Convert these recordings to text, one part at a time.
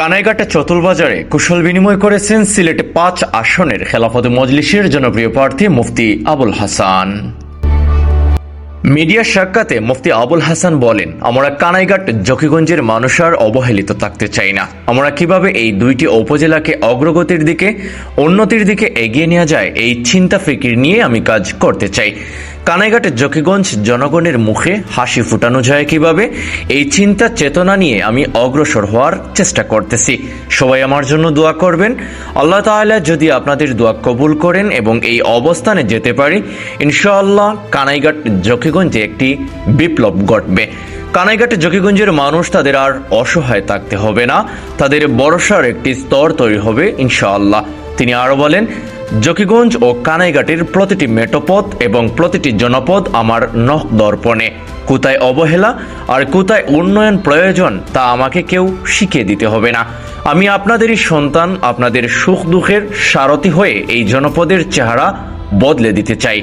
কানাইঘাটে চতুলবাজারে কুশল বিনিময় করেছেন সিলেটে পাঁচ আসনের খেলাফত মজলিসের জনপ্রিয় প্রার্থী মুফতি আবুল হাসান। মিডিয়া সাক্ষাতে মুফতি আবুল হাসান বলেন, আমরা কানাইঘাট জকিগঞ্জের মানুষ আর অবহেলিত থাকতে চাই না। আমরা কীভাবে এই দুইটি উপজেলাকে অগ্রগতির দিকে, উন্নতির দিকে এগিয়ে নেওয়া যায় এই চিন্তা ফিকির নিয়ে আমি কাজ করতে চাই। কানাইঘাটের জকিগঞ্জ জনগণের মুখে হাসি ফুটানো যায় কীভাবে? এই চিন্তা চেতনা নিয়ে আমি অগ্রসর হওয়ার চেষ্টা করতেছি। সবাই আমার জন্য দোয়া করবেন। আল্লাহ তাআলা যদি আপনাদের দোয়া কবুল করেন এবং এই অবস্থানে যেতে পারি, ইনশাআল্লাহ কানাইঘাট জকিগঞ্জে একটি বিপ্লব ঘটবে। কানাইঘাট জকিগঞ্জের মানুষ তাদের আর অসহায় থাকতে হবে না। তাদের ভরসার একটি স্তর তৈরি হবে, ইনশাআল্লাহ। তিনি আরও বলেন জকিগঞ্জ ও কানাইঘাটের প্রতিটি মেটোপথ এবং প্রতিটি জনপদ আমার নখ দর্পণে। কোথায় অবহেলা আর কোথায় উন্নয়ন প্রয়োজন তা আমাকে কেউ শিখিয়ে দিতে হবে না। আমি আপনাদেরই সন্তান, আপনাদের সুখ দুঃখের সারথি হয়ে এই জনপদের চেহারা বদলে দিতে চাই।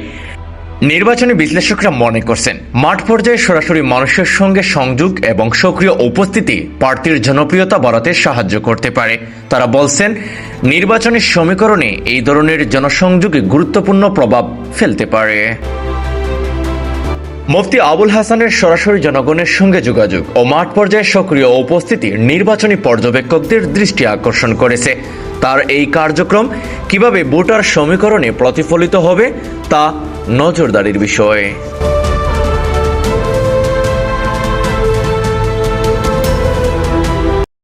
নির্বাচনী বিশ্লেষকরা মনে করছেন, মাঠ পর্যায়ে সরাসরি মানুষের সঙ্গে সংযোগ এবং সক্রিয় উপস্থিতি প্রার্থীর জনপ্রিয়তা বাড়াতে সাহায্য করতে পারে। তারা বলছেন, নির্বাচনী সমীকরণে এই ধরনের জনসংযোগে গুরুত্বপূর্ণ প্রভাব ফেলতে পারে। মুফতি আবুল হাসানের সরাসরি জনগণের সঙ্গে যোগাযোগ ও মাঠ পর্যায়ে সক্রিয় উপস্থিতি নির্বাচনী পর্যবেক্ষকদের দৃষ্টি আকর্ষণ করেছে। তার এই কার্যক্রম কীভাবে ভোটার সমীকরণে প্রতিফলিত হবে তা নজরদারির বিষয়।